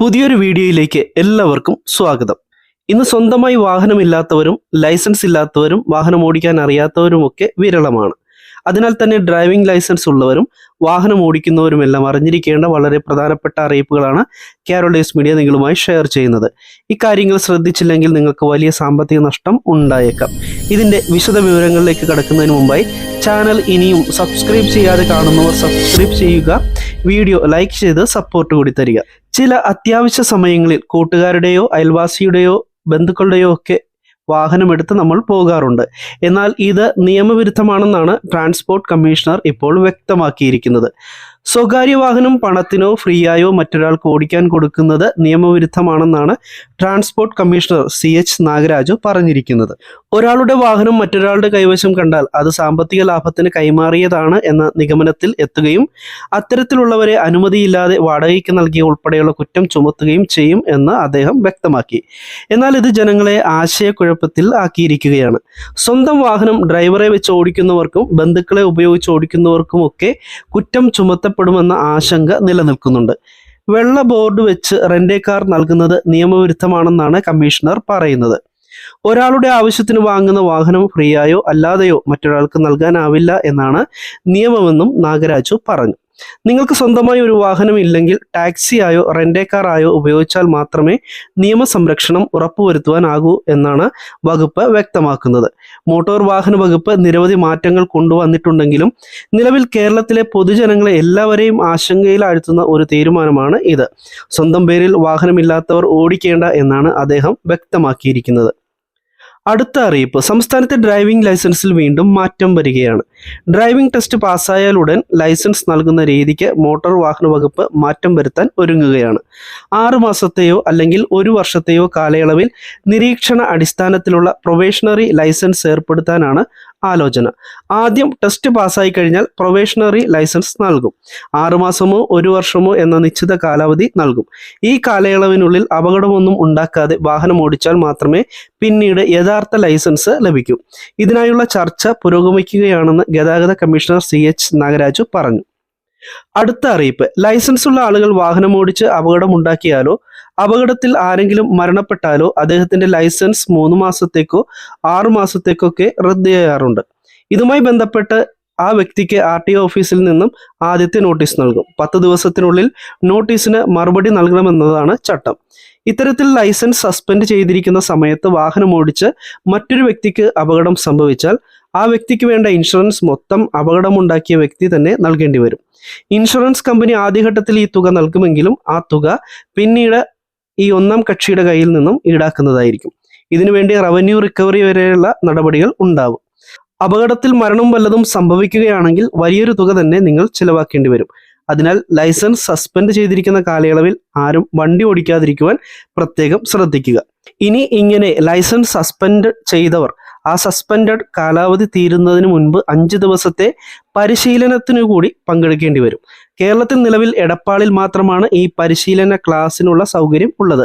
പുതിയൊരു വീഡിയോയിലേക്ക് എല്ലാവർക്കും സ്വാഗതം. ഇന്ന് സ്വന്തമായി വാഹനമില്ലാത്തവരും ലൈസൻസ് ഇല്ലാത്തവരും വാഹനം ഓടിക്കാൻ അറിയാത്തവരും ഒക്കെ വിരളമാണ്. അതിനാൽ തന്നെ ഡ്രൈവിംഗ് ലൈസൻസ് ഉള്ളവരും വാഹനം ഓടിക്കുന്നവരുമെല്ലാം അറിഞ്ഞിരിക്കേണ്ട വളരെ പ്രധാനപ്പെട്ട അറിയിപ്പുകളാണ് കേരളീസ് മീഡിയ നിങ്ങളുമായി ഷെയർ ചെയ്യുന്നത്. ഇക്കാര്യങ്ങൾ ശ്രദ്ധിച്ചില്ലെങ്കിൽ നിങ്ങൾക്ക് വലിയ സാമ്പത്തിക നഷ്ടം ഉണ്ടായേക്കാം. ഇതിന്റെ വിശദ വിവരങ്ങളിലേക്ക് കടക്കുന്നതിന് മുമ്പായി ചാനൽ ഇനിയും സബ്സ്ക്രൈബ് ചെയ്യാതെ കാണുന്നവർ സബ്സ്ക്രൈബ് ചെയ്യുക വീഡിയോ ലൈക്ക് ചെയ്ത് സപ്പോർട്ട് കൂടി തരിക. ചില അത്യാവശ്യ സമയങ്ങളിൽ കൂട്ടുകാരുടെയോ അയൽവാസിയുടെയോ ബന്ധുക്കളുടെയോ ഒക്കെ വാഹനമെടുത്ത് നമ്മൾ പോകാറുണ്ട്. എന്നാൽ ഇത് നിയമവിരുദ്ധമാണെന്നാണ് ട്രാൻസ്പോർട്ട് കമ്മീഷണർ ഇപ്പോൾ വ്യക്തമാക്കിയിരിക്കുന്നത്. സ്വകാര്യ വാഹനം പണത്തിനോ ഫ്രീയായോ മറ്റൊരാൾക്ക് ഓടിക്കാൻ കൊടുക്കുന്നത് നിയമവിരുദ്ധമാണെന്നാണ് transport commissioner C H Nagaraju പറഞ്ഞിരിക്കുന്നത്. ഒരാളുടെ വാഹനം മറ്റൊരാളുടെ കൈവശം കണ്ടാൽ അത് സാമ്പത്തിക ലാഭത്തിന് കൈമാറിയതാണ് എന്ന നിഗമനത്തിൽ എത്തുകയും അത്തരത്തിലുള്ളവരെ അനുമതിയില്ലാതെ വാടകയ്ക്ക് നൽകിയ ഉൾപ്പെടെയുള്ള കുറ്റം ചുമത്തുകയും ചെയ്യും എന്ന് അദ്ദേഹം വ്യക്തമാക്കി. എന്നാൽ ഇത് ജനങ്ങളെ ആശയക്കുഴപ്പത്തിൽ ആക്കിയിരിക്കുകയാണ്. സ്വന്തം വാഹനം ഡ്രൈവറെ വെച്ച് ഓടിക്കുന്നവർക്കും ബന്ധുക്കളെ ഉപയോഗിച്ച് ഓടിക്കുന്നവർക്കും ഒക്കെ കുറ്റം ചുമത്തപ്പെടുമെന്ന ആശങ്ക നിലനിൽക്കുന്നുണ്ട്. വെള്ള ബോർഡ് വെച്ച് റെന്റേ കാർ നൽകുന്നത് നിയമവിരുദ്ധമാണെന്നാണ് കമ്മീഷണർ പറയുന്നത്. ഒരാളുടെ ആവശ്യത്തിന് വാങ്ങുന്ന വാഹനം ഫ്രീയായോ അല്ലാതെയോ മറ്റൊരാൾക്ക് നൽകാനാവില്ല എന്നാണ് നിയമമെന്നും നാഗരാജു പറഞ്ഞു. നിങ്ങൾക്ക് സ്വന്തമായി ഒരു വാഹനം ഇല്ലെങ്കിൽ ടാക്സിയായോ ആയോ ഉപയോഗിച്ചാൽ മാത്രമേ നിയമസംരക്ഷണം ഉറപ്പുവരുത്തുവാനാകൂ എന്നാണ് വകുപ്പ് വ്യക്തമാക്കുന്നത്. മോട്ടോർ വാഹന വകുപ്പ് നിരവധി മാറ്റങ്ങൾ കൊണ്ടുവന്നിട്ടുണ്ടെങ്കിലും നിലവിൽ കേരളത്തിലെ പൊതുജനങ്ങളെ എല്ലാവരെയും ആശങ്കയിലാഴ്ത്തുന്ന ഒരു തീരുമാനമാണ് ഇത്. സ്വന്തം പേരിൽ വാഹനമില്ലാത്തവർ ഓടിക്കേണ്ട എന്നാണ് അദ്ദേഹം വ്യക്തമാക്കിയിരിക്കുന്നത്. അടുത്ത അറിയിപ്പ്. സംസ്ഥാനത്തെ ഡ്രൈവിംഗ് ലൈസൻസിൽ വീണ്ടും മാറ്റം വരികയാണ്. ഡ്രൈവിംഗ് ടെസ്റ്റ് പാസ്സായാലുടൻ ലൈസൻസ് നൽകുന്ന രീതിക്ക് മോട്ടോർ വാഹന വകുപ്പ് മാറ്റം വരുത്താൻ ഒരുങ്ങുകയാണ്. ആറു മാസത്തെയോ അല്ലെങ്കിൽ ഒരു വർഷത്തെയോ കാലയളവിൽ നിരീക്ഷണ അടിസ്ഥാനത്തിലുള്ള പ്രൊബേഷണറി ലൈസൻസ് ഏർപ്പെടുത്താനാണ് ആലോചന. ആദ്യം ടെസ്റ്റ് പാസ്സായി കഴിഞ്ഞാൽ പ്രൊബേഷണറി ലൈസൻസ് നൽകും. ആറുമാസമോ ഒരു വർഷമോ എന്ന നിശ്ചിത കാലാവധി നൽകും. ഈ കാലയളവിനുള്ളിൽ അപകടമൊന്നും ഉണ്ടാക്കാതെ വാഹനം ഓടിച്ചാൽ മാത്രമേ പിന്നീട് യഥാർത്ഥ ലൈസൻസ് ലഭിക്കും. ഇതിനായുള്ള ചർച്ച പുരോഗമിക്കുകയാണെന്ന് ഗതാഗത കമ്മീഷണർ സി എച്ച് നാഗരാജു പറഞ്ഞു. അടുത്ത അറിയിപ്പ്. ലൈസൻസ് ഉള്ള ആളുകൾ വാഹനം ഓടിച്ച് അപകടമുണ്ടാക്കിയാലോ അപകടത്തിൽ ആരെങ്കിലും മരണപ്പെട്ടാലോ അദ്ദേഹത്തിന്റെ ലൈസൻസ് മൂന്ന് മാസത്തേക്കോ ആറു മാസത്തേക്കൊക്കെ റദ്ദ് ചെയ്യാറുണ്ട്. ഇതുമായി ബന്ധപ്പെട്ട് ആ വ്യക്തിക്ക് ആർ ടി ഓഫീസിൽ നിന്നും ആദ്യത്തെ നോട്ടീസ് നൽകും. പത്ത് ദിവസത്തിനുള്ളിൽ നോട്ടീസിന് മറുപടി നൽകണമെന്നതാണ് ചട്ടം. ഇത്തരത്തിൽ ലൈസൻസ് സസ്പെൻഡ് ചെയ്തിരിക്കുന്ന സമയത്ത് വാഹനം ഓടിച്ച് മറ്റൊരു വ്യക്തിക്ക് അപകടം സംഭവിച്ചാൽ ആ വ്യക്തിക്ക് വേണ്ട ഇൻഷുറൻസ് മൊത്തം അപകടമുണ്ടാക്കിയ വ്യക്തി തന്നെ നൽകേണ്ടി വരും. ഇൻഷുറൻസ് കമ്പനി ആദ്യഘട്ടത്തിൽ ഈ തുക നൽകുമെങ്കിലും ആ തുക പിന്നീട് ഈ ഒന്നാം കക്ഷിയുടെ കയ്യിൽ നിന്നും ഈടാക്കുന്നതായിരിക്കും. ഇതിനുവേണ്ടി റവന്യൂ റിക്കവറി വരെയുള്ള നടപടികൾ ഉണ്ടാവും. അപകടത്തിൽ മരണം വല്ലതും സംഭവിക്കുകയാണെങ്കിൽ വലിയൊരു തുക തന്നെ നിങ്ങൾ ചിലവാക്കേണ്ടി വരും. അതിനാൽ ലൈസൻസ് സസ്പെൻഡ് ചെയ്തിരിക്കുന്ന കാലയളവിൽ ആരും വണ്ടി ഓടിക്കാതിരിക്കുവാൻ പ്രത്യേകം ശ്രദ്ധിക്കുക. ഇനി ഇങ്ങനെ ലൈസൻസ് സസ്പെൻഡ് ചെയ്തവർ ആ സസ്പെൻഡഡ് കാലാവധി തീരുന്നതിന് മുൻപ് അഞ്ച് ദിവസത്തെ പരിശീലനത്തിനു കൂടി പങ്കെടുക്കേണ്ടി വരും. കേരളത്തിൽ നിലവിൽ എടപ്പാളിൽ മാത്രമാണ് ഈ പരിശീലന ക്ലാസ്സിനുള്ള സൗകര്യം ഉള്ളത്.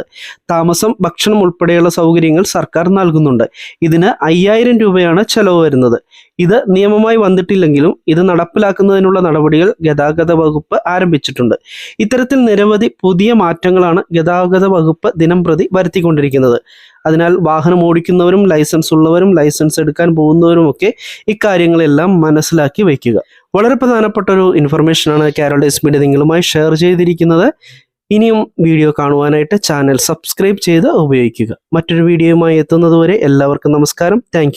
താമസം ഭക്ഷണം ഉൾപ്പെടെയുള്ള സൗകര്യങ്ങൾ സർക്കാർ നൽകുന്നുണ്ട്. ഇതിന് അയ്യായിരം രൂപയാണ് ചെലവ് വരുന്നത്. ഇത് നിയമമായി വന്നിട്ടില്ലെങ്കിലും ഇത് നടപ്പിലാക്കുന്നതിനുള്ള നടപടികൾ ഗതാഗത വകുപ്പ് ആരംഭിച്ചിട്ടുണ്ട്. ഇത്തരത്തിൽ നിരവധി പുതിയ മാറ്റങ്ങളാണ് ഗതാഗത വകുപ്പ് ദിനം പ്രതി വരുത്തിക്കൊണ്ടിരിക്കുന്നത്. അതിനാൽ വാഹനം ഓടിക്കുന്നവരും ലൈസൻസ് ഉള്ളവരും ലൈസൻസ് എടുക്കാൻ പോകുന്നവരുമൊക്കെ ഇക്കാര്യങ്ങളെല്ലാം മനസ്സിലാക്കി വയ്ക്കുക. വളരെ പ്രധാനപ്പെട്ട ഒരു ഇൻഫർമേഷനാണ് എസ് മീഡിയ നിങ്ങളുമായി ഷെയർ ചെയ്തിരിക്കുന്നത്. ഇനിയും വീഡിയോ കാണുവാനായിട്ട് ചാനൽ സബ്സ്ക്രൈബ് ചെയ്ത് ഉപയോഗിക്കുക. മറ്റൊരു വീഡിയോയുമായി എത്തുന്നതുവരെ എല്ലാവർക്കും നമസ്കാരം. താങ്ക്